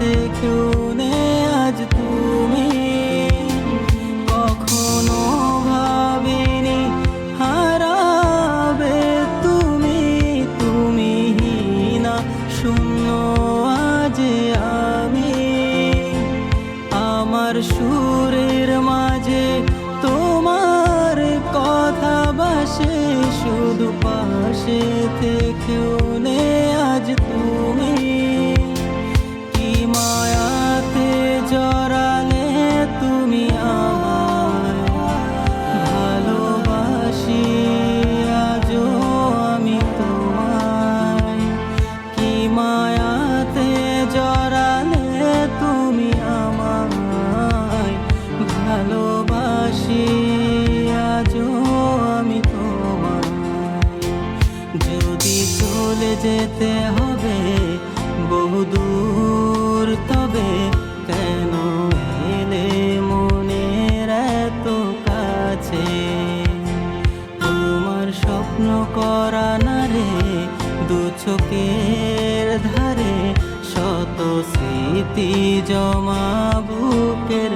থেকেও নে আজ তুমি। কখনো ভাবিনি হারাবে তুমি তুমি না শূন্য আজ আমি। আমার সুরের মাঝে তোমার কথা বাসে, শুধু পাশে থেকেও ভালোবাসি, আজও আমি তোমায়। যদি চলে যেতে হবে বহুদূর তবে কেন এলে মনের এত কাছে? তোমার স্বপ্ন করা না রে দু চোখের ধারে শত স্মৃতি জমা বুকের